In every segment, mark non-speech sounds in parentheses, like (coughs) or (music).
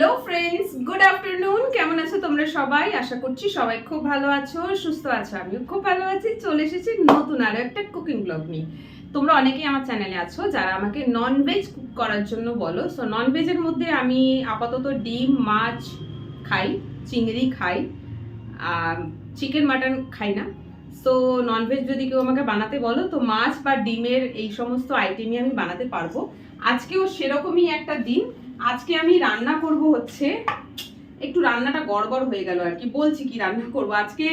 Hello friends, good afternoon. কেমন আছো তোমরা সবাই? আশা করছি সবাই খুব ভালো আছো, সুস্থ আছো, আমিও খুব ভালো আছি। চলে এসেছি নতুন আরও একটা কুকিং ব্লগ নিয়ে। তোমরা অনেকেই আমার চ্যানেলে আছো, যারা আমাকে নন ভেজ কুক করার জন্য বলো। সো নন ভেজের মধ্যে আমি আপাতত ডিম, মাছ খাই, চিংড়ি খাই চিকেন মাটন খাই না। সো ননভেজ যদি কেউ আমাকে বানাতে বলো, তো মাছ বা ডিমের এই সমস্ত আইটেমই আমি বানাতে পারব। আজকেও সেরকমই একটা দিন আজকে আমি রান্না করব হচ্ছে, একটু রান্নাটা গড়বড় হয়ে গেল আর কি। বলছি কি রান্না করব? আজকে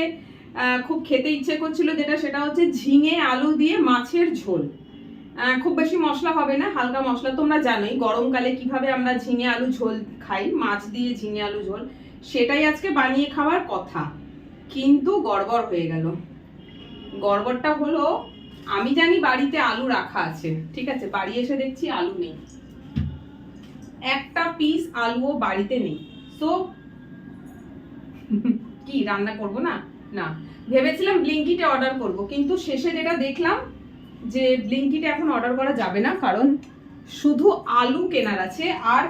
খুব খেতে ইচ্ছে করছিল যেটা, সেটা হচ্ছে ঝিঙে আলু দিয়ে মাছের ঝোল। খুব বেশি মশলা হবে না, হালকা মশলা। তোমরা জানোই গরমকালে কীভাবে আমরা ঝিঙে আলু ঝোল খাই, মাছ দিয়ে ঝিঙে আলু ঝোল। সেটাই আজকে বানিয়ে খাওয়ার কথা। কিন্তু গড়বড় হয়ে গেল। গড়বড়টা হলো, আমি জানি বাড়িতে আলু রাখা আছে, ঠিক আছে? বাড়ি এসে দেখছি আলু নেই। একটা পিস আলুও বাড়িতে নেই। তো কি রান্না করব না? না, ভেবেছিলাম ব্লিঙ্কিটে অর্ডার করব, কিন্তু শেষে যেটা দেখলাম যে ব্লিঙ্কিটে এখন অর্ডার করা যাবে না, কারণ শুধু আলু কেনার আছে, আর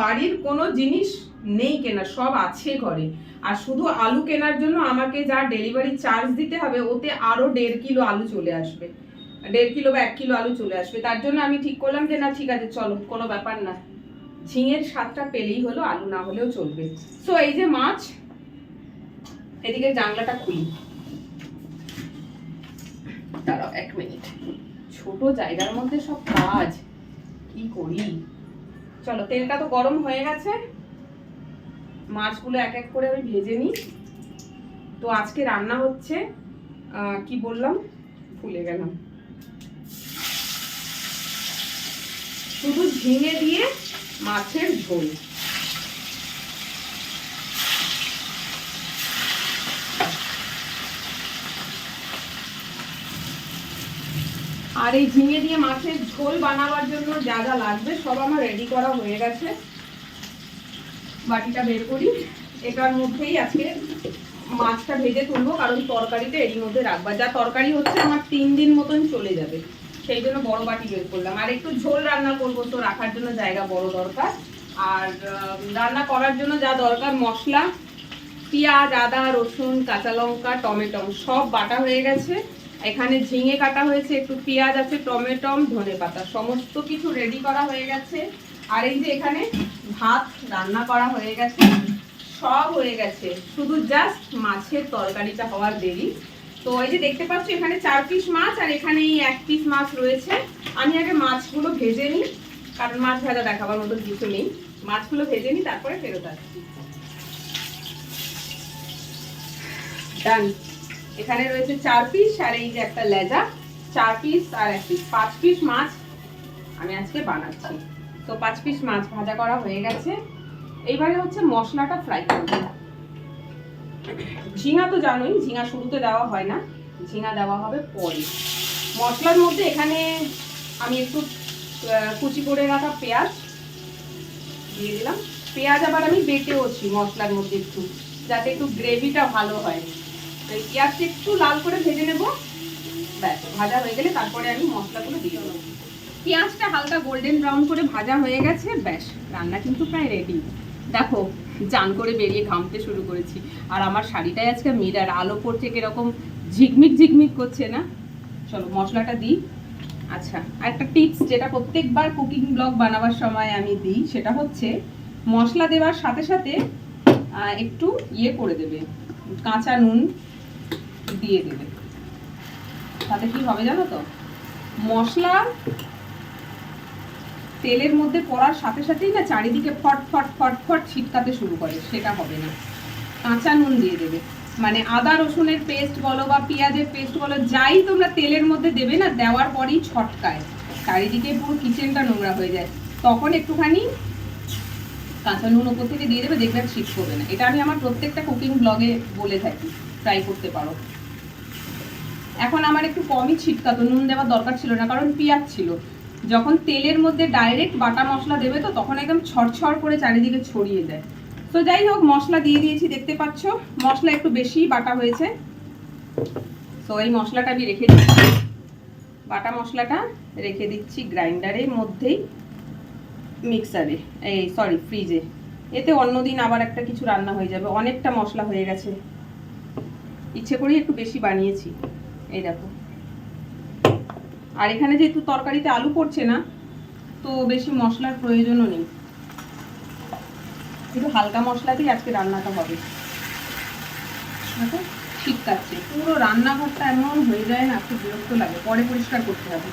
বাড়ির কোনো জিনিস নেই কেনার, সব আছে ঘরে। আর শুধু আলু কেনার জন্য আমাকে যা ডেলিভারি চার্জ দিতে হবে, ওতে আরও দেড় কিলো আলু চলে আসবে। দেড় কিলো বা এক কিলো আলু চলে আসবে। তার জন্য আমি ঠিক করলাম যে, না, ঠিক আছে, চলো, কোনো ব্যাপার না। ঝিঙের স্বাদটা পেলেই হলো, আলু না হলেও চলবে। সো এই যে মাছ, এদিকে জানলাটা খুলি। দাঁড়াও এক মিনিট। ছোট জায়গার মধ্যে সব কাজ, কি করি? চলো, তেলটা তো গরম হয়ে গেছে। মাছগুলো এক এক করে আমি ভেজে নিই। তো আজকে রান্না হচ্ছে কি বললাম? ভুলে গেলাম। শুধু ঝিঙে দিয়ে মাছের ঝোল। আর এই ঝিঙে দিয়ে মাছের ঝোল বানাবার জন্য যা যা লাগবে সব আমার রেডি করা হয়ে গেছে। বাটিটা বের করি। এটার মধ্যেই আজকে মাছটা ভেজে তুলবো, কারণ তরকারিটা এরই মধ্যে রাখবা। যা তরকারি হচ্ছে, আমার তিন দিন মতন চলে যাবে। সেই জন্য বড় বাটি বের করলাম। আর একটু ঝোল রান্না করব তো, রাখার জন্য জায়গা বড় দরকার। আর রান্না করার জন্য যা দরকার, মশলা, পেঁয়াজ, আদা, রসুন, কাঁচা লঙ্কা, টমেটো, সব বাটা হয়ে গেছে। এখানে ঝিঙে কাটা হয়েছে, একটু পেঁয়াজ আছে টমেটম ধনে পাতা, সমস্ত কিছু রেডি করা হয়ে গেছে। আর এই যে এখানে ভাত রান্না করা হয়ে গেছে, সব হয়ে গেছে। শুধু জাস্ট মাছের তরকারিটা হওয়ার দেরি। তো এই যে দেখতে পাচ্ছ, এখানে চার পিস মাছ আর এখানে এই এক পিস মাছ রয়েছে। আমি আগে মাছগুলো ভেজে নিই, কারণ মাছ ভাজা দেখাবার মতো কিছু নেই। মাছগুলো ভেজে নিই, তারপরে ফেরত আসছি ডান এখানে রয়েছে চার পিস আর এই যে একটা লেজা। চার পিস আর এক পিস পাঁচ পিস মাছ আমি আজকে বানাচ্ছি। তো পাঁচ পিস মাছ ভাজা করা হয়ে গেছে। এইবারে হচ্ছে মশলাটা ফ্রাই করব। ঝিঙা তো জানোই, ঝিঙা শুরুতে দেওয়া হয় না, ঝিঙা দেওয়া হবে পরে। মশলার মধ্যে এখানে আমি একটু কুচি করে রাখা পেঁয়াজ, দিয়ে দিলাম। পেঁয়াজ আবার আমি বেটেওছি মশলার মধ্যে একটু, যাতে একটু গ্রেভিটা ভালো হয়। তো পেঁয়াজটা একটু লাল করে ভেজে নেব। ব্যাস, ভাজা হয়ে গেলে তারপরে আমি মশলাগুলো দিয়ে দেবো। পেঁয়াজটা হালকা গোল্ডেন ব্রাউন করে ভাজা হয়ে গেছে, ব্যাস, রান্না কিন্তু প্রায় রেডি দেখো, চান করে বেরিয়ে ঘামতে শুরু করেছি। আর আমার শাড়িটাই আজকে মিরার, আলো পড়ছে কীরকম, ঝিকমিক ঝিকমিক করছে না? চলো, মশলাটা দিই। আচ্ছা আর একটা টিপস যেটা প্রত্যেকবার কুকিং ব্লগ বানাবার সময় আমি দিই, সেটা হচ্ছে মশলা দেওয়ার সাথে সাথে একটু ইয়ে করে দেবে, কাঁচা নুন দিয়ে দেবে। তাতে কি হবে জানো তো? মশলা তেলের মধ্যে পড়ার সাথে সাথেই না চারিদিকে ফট ফট ফট ফট ছিটকাতে শুরু করে, সেটা হবে না। কাঁচা নুন দিয়ে দেবে। মানে আদা, রসুনের পেস্ট বলো বা পেঁয়াজের পেস্ট বলো, যাই তোমরা তেলের মধ্যে দেবে না, দেওয়ার পরেই ছটকায়। চারিদিকে পুরো কিচেনটা নোংরা হয়ে যায়। তখন একটুখানি কাঁচা নুন ওপর থেকে দিয়ে দেবে, দেখবে ছিট করবে না। এটা আমি আমার প্রত্যেকটা কুকিং ব্লগে বলে থাকি। ট্রাই করতে পারো। এখন আমার একটু কমই ছিটকাতো, নুন দেওয়ার দরকার ছিল না, কারণ পেঁয়াজ ছিল। যখন তেলের মধ্যে ডাইরেক্ট বাটা মশলা দেবে তো তখন একদম ছড়ছড় করে চারিদিকে ছড়িয়ে দেয়। তো যাই হোক, মশলা দিয়ে দিয়েছি, দেখতে পাচ্ছ? মশলা একটু বেশি বাটা হয়েছে। তো এই মশলাটা আমি রেখে দিচ্ছি। বাটা মশলাটা রেখে দিচ্ছি গ্রাইন্ডারের মধ্যেই মিক্সারে এই সরি ফ্রিজে এতে অন্যদিন আবার একটা কিছু রান্না হয়ে যাবে। অনেকটা মশলা হয়ে গেছে। ইচ্ছে করেই একটু বেশি বানিয়েছি। এই দেখো। আর এখানে যেহেতু তরকারিতে আলু পড়ছে না তো বেশি মশলার প্রয়োজনও নেই। একটু হালকা মশলাতেই আজকে রান্নাটা হবে। দেখো ঠিক কাচ্ছে পুরো রান্নাঘরটা এমন হয়ে যায় না খুব বিরক্ত লাগে। পরে পরিষ্কার করতে হবে।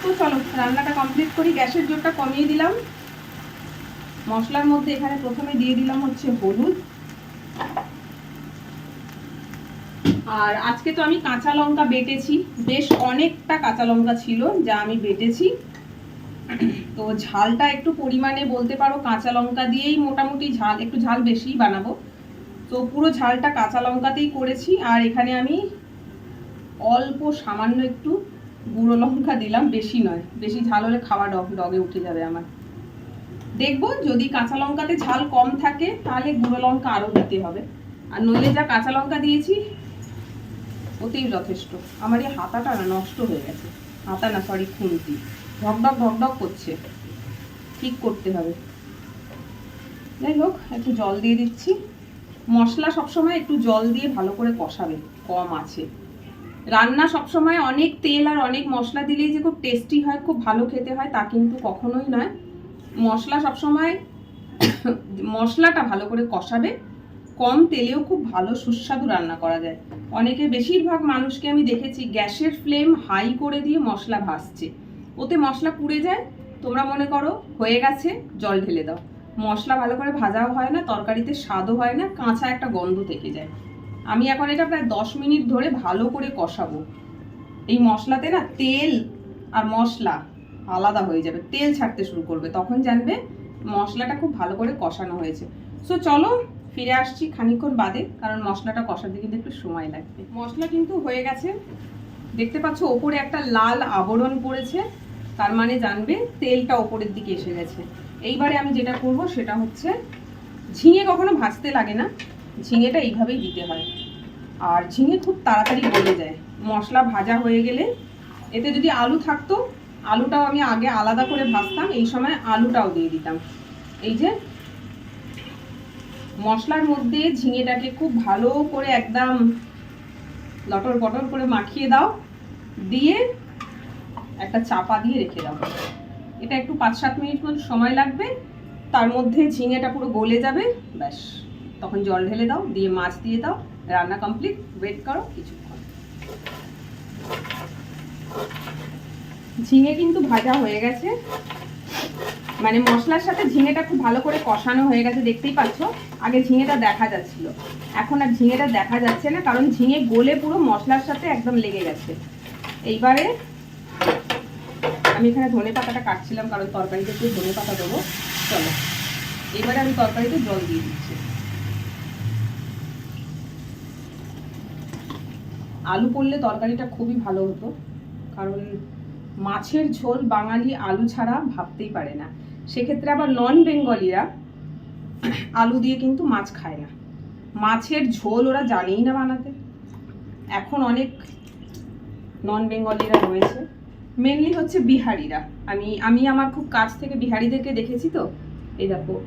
তো চলো রান্নাটা কমপ্লিট করি। গ্যাসের জোরটা কমিয়ে দিলাম। মশলার মধ্যে এখানে প্রথমে দিয়ে দিলাম হচ্ছে হলুদ। আর আজকে তো আমি কাঁচা লঙ্কা বেটেছি। বেশ অনেকটা কাঁচা লঙ্কা ছিল যা আমি বেটেছি। তো ঝালটা একটু পরিমাণে বলতে পারো, কাঁচা লঙ্কা দিয়েই মোটামুটি ঝাল, একটু ঝাল বেশিই বানাবো। তো পুরো ঝালটা কাঁচা লঙ্কাতেই করেছি আর এখানে আমি অল্প সামান্য একটু গুঁড়ো লঙ্কা দিলাম, বেশি নয়। বেশি ঝাল হলে খাওয়া ডগ, ডগে উঠে যাবে আমার। দেখব যদি কাঁচা লঙ্কাতে ঝাল কম থাকে, তাহলে গুঁড়ো লঙ্কা আরও দিতে হবে। আর নইলে যা কাঁচা লঙ্কা দিয়েছি ওতেই যথেষ্ট। আমার এই হাতাটা না নষ্ট হয়ে গেছে। হাতা না সরি খুন্তি। ঢকঢক ঢকঢক করছে। ঠিক করতে হবে। যাই হোক, একটু জল দিয়ে দিচ্ছি। মশলা সবসময় একটু জল দিয়ে ভালো করে কষাবে, কম আছে। রান্না সবসময় অনেক তেল আর অনেক মশলা দিলেই যে খুব টেস্টি হয়, খুব ভালো খেতে হয়, তা কিন্তু কখনোই নয়। মশলা সবসময় (coughs) মশলাটা ভালো করে কষাবে কম তেলেও খুব ভালো সুস্বাদু রান্না করা যায়। অনেকে বেশিরভাগ মানুষকে আমি দেখেছি গ্যাসের ফ্লেম হাই করে দিয়ে মশলা ভাসছে ওতে মশলা পুড়ে যায়, তোমরা মনে করো, হয়ে গেছে, জল ঢেলে দাও। মশলা ভালো করে ভাজাও হয় না, তরকারিতে স্বাদও হয় না, কাঁচা একটা গন্ধ থেকে যায়। আমি এখন এটা প্রায় দশ মিনিট ধরে ভালো করে কষাবো। এই মশলাতে না তেল আর মশলা আলাদা হয়ে যাবে, তেল ছাড়তে শুরু করবে। তখন জানবে মশলাটা খুব ভালো করে কষানো হয়েছে। সো চলো ফিরে আসছি খানিকক্ষণ বাদে, কারণ মশলাটা কষাতে কিন্তু একটু সময় লাগবে। মশলা কিন্তু হয়ে গেছে। দেখতে পাচ্ছ, ওপরে একটা লাল আবরণ পড়েছে, তার মানে জানবে তেলটা ওপরের দিকে এসে গেছে। এইবারে আমি যেটা করব, সেটা হচ্ছে ঝিঙে কখনো ভাজতে লাগে না। ঝিঙেটা এইভাবেই দিতে হয়। আর ঝিঙে খুব তাড়াতাড়ি গলে যায়। মশলা ভাজা হয়ে গেলে এতে যদি আলু থাকতো, আলুটাও আমি আগে আলাদা করে ভাজতাম, এই সময় আলুটাও দিয়ে দিতাম। এই যে মশলার মধ্যে ঝিঙেটাকে খুব ভালো করে একদম লটর পটর করে মাখিয়ে দাও। দিয়ে একটা চাপা দিয়ে রেখে দাও। এটা একটু পাঁচ সাত মিনিট মতো সময় লাগবে। তার মধ্যে ঝিঙেটা পুরো গলে যাবে। ব্যাস। তখন জল ঢেলে দাও, দিয়ে মাছ দিয়ে দাও। রান্না কমপ্লিট। ওয়েট করো কিছুক্ষণ। ঝিঙে কিন্তু ভাজা হয়ে গেছে। মানে মশলার সাথে ঝিঙেটা খুব ভালো করে কষানো হয়ে গেছে, দেখতেই পাচ্ছ। আগে ঝিঙেটা দেখা যাচ্ছিল। এখন আর ঝিঙেটা দেখা যাচ্ছে না, কারণ ঝিঙে গলে পুরো মশলার সাথে একদম লেগে গেছে। এইবারে আমি এখানে ধনে পাতাটা কাটছিলাম, কারণ তরকারিতে একটু ধনে পাতা দেবো। চলো এবারে আমি তরকারিতে জল দিয়ে দিচ্ছি। আলু পড়লে তরকারিটা খুবই ভালো হতো, কারণ মাছের ঝোল বাঙালি আলু ছাড়া ভাবতেই পারে না। সেক্ষেত্রে আবার নন বেঙ্গলিরা আলু দিয়ে কিন্তু মাছ খায় না। মাছের ঝোল ওরা জানেই না বানাতে। এখন অনেক নন বেঙ্গলিরা রয়েছে। মেনলি হচ্ছে বিহারিরা। আমি আমি আমার খুব কাছ থেকে বিহারিদেরকে দেখেছি তো। এই দেখো,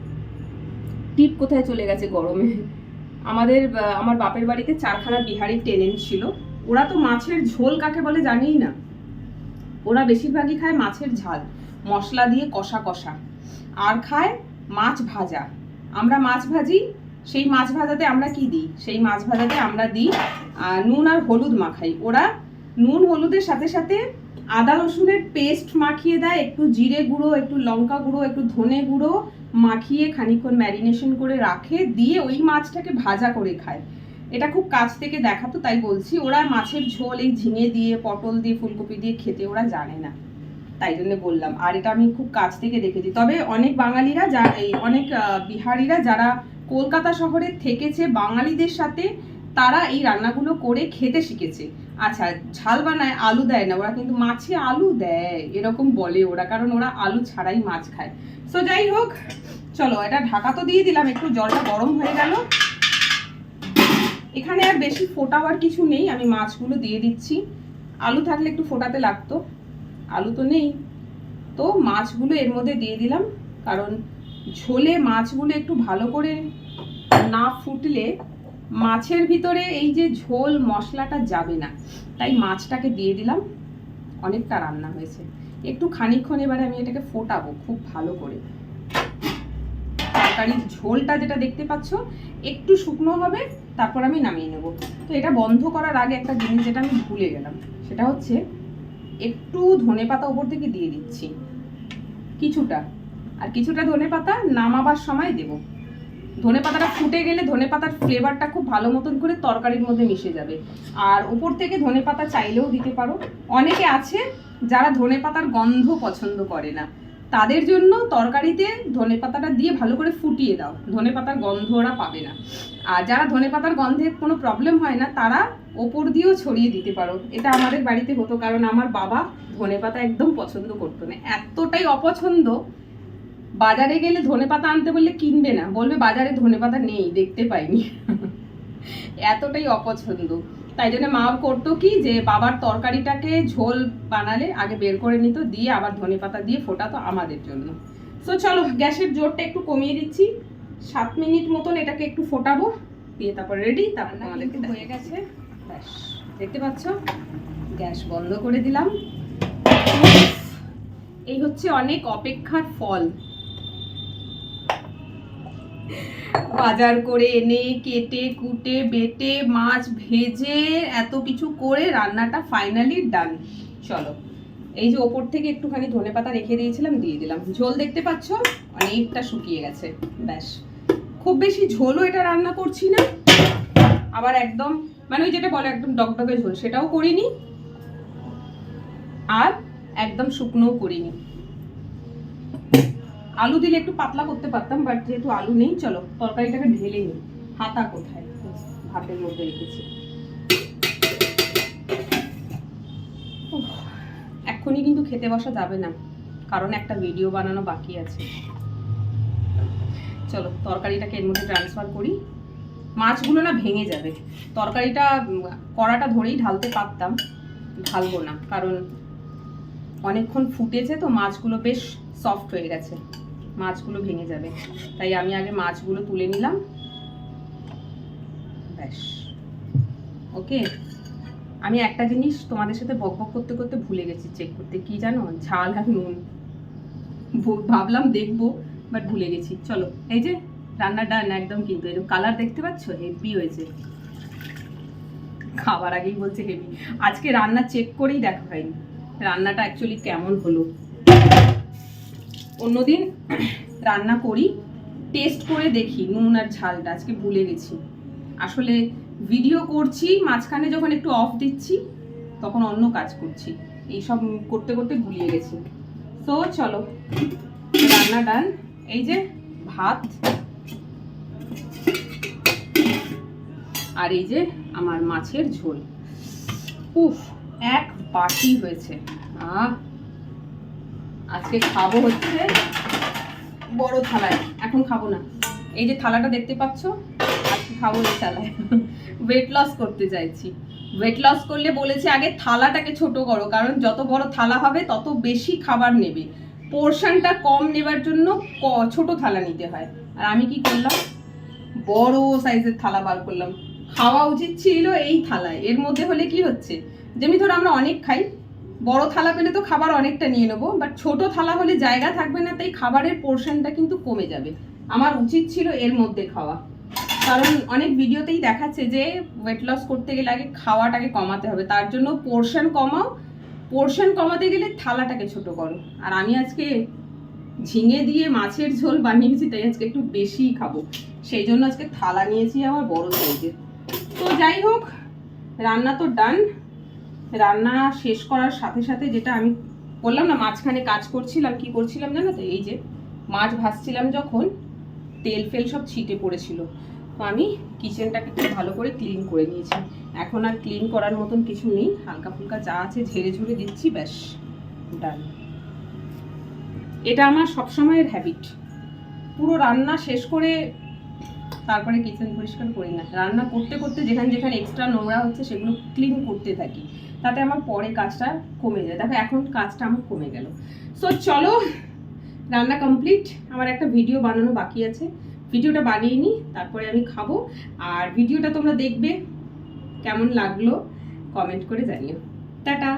টিপ কোথায় চলে গেছে গরমে? আমাদের, আমার বাপের বাড়িতে চারখানা বিহারি টেনেন্ট ছিল। ওরা তো মাছের ঝোল কাকে বলে জানেই না। ওরা বেশিরভাগই খায় মাছের ঝাল। মশলা দিয়ে কষা কষা। আর খায় মাছ ভাজা। আমরা মাছ ভাজি, সেই মাছ ভাজাতে আমরা কি দিই? সেই মাছ ভাজাতে আমরা দিই নুন আর হলুদ মাখাই। ওরা নুন, হলুদের সাথে সাথে আদা, রসুনের পেস্ট মাখিয়ে দেয়, একটু জিরে গুঁড়ো, একটু লঙ্কা গুঁড়ো, একটু ধনে গুঁড়ো মাখিয়ে খানিকক্ষণ ম্যারিনেশন করে রাখে, দিয়ে ওই মাছটাকে ভাজা করে খায়। এটা খুব কাছ থেকে দেখাতো, তাই বলছি। ওরা মাছের ঝোল, এই ঝিঙে দিয়ে, পটল দিয়ে, ফুলকপি দিয়ে খেতে ওরা জানে না। তাই জন্য বললাম। আর এটা আমি খুব কাছ থেকে দেখেছি। তবে অনেক বাঙালিরা যা এই অনেক বিহারিরা যারা কলকাতা শহরে থেকেছে, বাঙালিদের সাথে তারা এই রান্নাগুলো করে খেতে শিখেছে। আচ্ছা ঝাল বানায়, আলু দেয় না, ওরা কিন্তু মাছে আলু দেয়, এরকম বলে ওরা, কারণ ওরা আলু ছাড়াই মাছ খায়। সো যাই হোক, চলো, এটা ঢাকা তো দিয়ে দিলাম, একটু জলটা গরম হয়ে গেল। এখানে আর বেশি ফোটাবার কিছু নেই, আমি মাছগুলো দিয়ে দিচ্ছি। আলু থাকলে একটু ফোটাতে লাগতো। আলু তো নেই। তো মাছগুলো এর মধ্যে দিয়ে দিলাম, কারণ ঝোলে মাছগুলো একটু ভালো করে না ফুটলে মাছের ভিতরে এই যে ঝোল মশলাটা যাবে না। তাই মাছটাকে দিয়ে দিলাম, অনেকটা রান্না হয়েছে। একটু খানিকক্ষণ এবারে আমি এটাকে ফোটাবো খুব ভালো করে। তরকারির ঝোলটা যেটা দেখতে পাচ্ছ, একটু শুকনো হবে, তারপর আমি নামিয়ে নেব। তো এটা বন্ধ করার আগে একটা জিনিস যেটা আমি ভুলে গেলাম, সেটা হচ্ছে একটু ধনে পাতা উপর থেকে দিয়ে দিচ্ছি। কিছুটা। আর কিছুটা ধনে পাতা নামাবার সময় দেব। ধনে পাতাটা ফুটে গেলে ধনে পাতার ফ্লেভারটা খুব ভালো মতন করে তরকারির মধ্যে মিশে যাবে। আর উপর থেকে ধনে পাতা চাইলেও দিতে পারো। অনেকে আছে যারা ধনে পাতার গন্ধ পছন্দ করে না। তাদের জন্য তরকারিতে ধনে পাতাটা দিয়ে ভালো করে ফুটিয়ে দাও। ধনে পাতার গন্ধ ওরা পাবে না। আর যারা ধনে পাতার গন্ধে কোনো প্রবলেম হয় না, তারা ওপর দিয়েও ছড়িয়ে দিতে পারো। এটা আমাদের বাড়িতে হতো, কারণ আমার বাবা ধনে পাতা একদম পছন্দ করতো না। এতটাই অপছন্দ, বাজারে গেলে ধনে পাতা আনতে বললে কিনবে না। বলবে বাজারে ধনে পাতা নেই, দেখতে পাইনি। এতটাই অপছন্দ। তাই জন্য মা করতো কি যে বাবার তরকারিটাকে ঝোল বানালে আগে বের করে নিত দিয়ে আবার ধনে পাতা দিয়ে ফোটাতো আমাদের জন্য। সো চলো গ্যাসের জোরটা একটু কমিয়ে দিচ্ছি। সাত মিনিট মতন এটাকে একটু ফোটাবো দিয়ে তারপর রেডি তারপর আমাদেরকে হয়ে গেছে। ব্যাস দেখতে পাচ্ছ? গ্যাস বন্ধ করে দিলাম। এই হচ্ছে অনেক অপেক্ষার ফল। বাজার করে এনে কেটে, কুটে, বেটে, মাছ ভেজে এত কিছু করে রান্নাটা ফাইনালি ডান চলো, এই যে ওপর থেকে একটুখানি ধনে পাতা রেখে দিয়েছিলাম, দিয়ে দিলাম। ঝোল দেখতে পাচ্ছ? অনেকটা শুকিয়ে গেছে। ব্যাস। খুব বেশি ঝোলও এটা রান্না করছি না। আবার একদম মানে ওই যেটা বলে, একদম ডকডকে ঝোল, সেটাও করিনি। আর একদম শুকনোও করিনি। আলু দিলে একটু পাতলা করতে পারতাম বাট যেহেতু আলু নেই, চলো, তরকারিটাকে ঢেলে নিই। হাতা কোথায়? ভাতের মধ্যে রেখেছি। এক্ষুনি কিন্তু খেতে বসা যাবে না, কারণ একটা ভিডিও বানানো বাকি আছে। চলো, তরকারিটাকে এর মধ্যে ট্রান্সফার করি। মাছগুলো না ভেঙে যাবে। তরকারিটা কড়াটা ধরেই ঢালতে পারতাম, ঢালবো না, কারণ অনেকক্ষণ ফুটেছে তো মাছগুলো বেশ সফট হয়ে গেছে। মাছগুলো ভেঙে যাবে। তাই আমি আগে মাছগুলো তুলে নিলাম। ব্যাস। ওকে? আমি একটা জিনিস তোমাদের সাথে বক বক করতে করতে ভুলে গেছি চেক করতে। কি জানো? ঝাল আর নুন। ভাবলাম দেখব বাট ভুলে গেছি। চলো, এই যে, রান্না ডান একদম কিন্তু। এরকম কালার দেখতে পাচ্ছ? হেভি হয়েছে। খাবার আগেই বলছে হেভি আজকে রান্না চেক করেই দেখা হয়নি। রান্নাটা অ্যাকচুয়ালি কেমন হলো? অন্যদিন রান্না করি টেস্ট করে দেখি নুন আর ঝালটা, আজকে ভুলে গেছি। আসলে ভিডিও করছি, মাঝখানে যখন একটু অফ দিচ্ছি, তখন অন্য কাজ করছি। এইসব করতে করতে ভুলিয়ে গেছি। তো চলো, রান্না ডান। এই যে ভাত, আর এই যে আমার মাছের ঝোল। উফ, এক বাটি হয়েছে। আহ আজকে খাব হচ্ছে বড় থালায়। এখন খাব না। এই যে থালাটা দেখতে পাচ্ছ, আজকে খাব এই থালায়। ওয়েট লস করতে চাইছি। ওয়েট লস করলে বলেছে আগে থালাটাকে ছোট করো, কারণ যত বড় থালা হবে তত বেশি খাবার নেবে। পোর্শনটা কম নেবার জন্য ছোট থালা নিতে হয়। আর আমি কি করলাম? বড় সাইজের থালা বার করলাম। খাওয়া উচিত ছিল এই থালায়। এর মধ্যে হলে কি হচ্ছে? যেমনি ধরো আমরা অনেক খাই বড় থালা পেলে তো খাবার অনেকটা নিয়ে নেব বাট ছোট থালা হলে জায়গা থাকবে না, তাই খাবারের পোর্শনটা কিন্তু কমে যাবে। আমার উচিত ছিল এর মধ্যে খাওয়া। কারণ অনেক ভিডিওতেই দেখাচ্ছে যে ওয়েট লস করতে গেলে আগে খাওয়াটাকে কমাতে হবে, তার জন্য পোর্শন কমাও। পোর্শন কমাতে গেলে থালাটাকে ছোট করো। আর আমি আজকে ঝিঙে দিয়ে মাছের ঝোল বানিয়েছি, তাই আজকে একটু বেশিই খাব। সেই জন্য আজকে থালা নিয়েছি আবার বড় সাইজের। তো যাই হোক, রান্না তো ডান রান্না শেষ করার সাথে সাথে যেটা আমি বললাম না, মাঝখানে কাজ করছিলাম, কি করছিলাম জানো তো এই যে মাছ ভাজছিলাম যখন, তেল ফেল সব ছিটে পড়েছিল। তো আমি কিচেনটাকে খুব ভালো করে ক্লিন করে নিয়েছি। এখন আর ক্লিন করার মতন কিছু নেই। হালকা ফুলকা যা আছে ঝেড়ে ঝুড়ে দিচ্ছি, ব্যাস ডান এটা আমার সবসময়ের হ্যাবিট পুরো রান্না শেষ করে তারপরে কিচেন পরিষ্কার করি না। রান্না করতে করতে যেখানে যেখানে এক্সট্রা নোংরা হচ্ছে, সেগুলো ক্লিন করতে থাকি। তাতে আমার পরে কাজটা কমে যায়। দেখো, এখন কাজটা আমার কমে গেল। সো চলো, রান্না কমপ্লিট আমার একটা ভিডিও বানানো বাকি আছে। ভিডিওটা বানিয়ে নিই, তারপরে আমি খাব। আর ভিডিওটা তোমরা দেখবে, কেমন লাগল কমেন্ট করে জানিও। টাটা!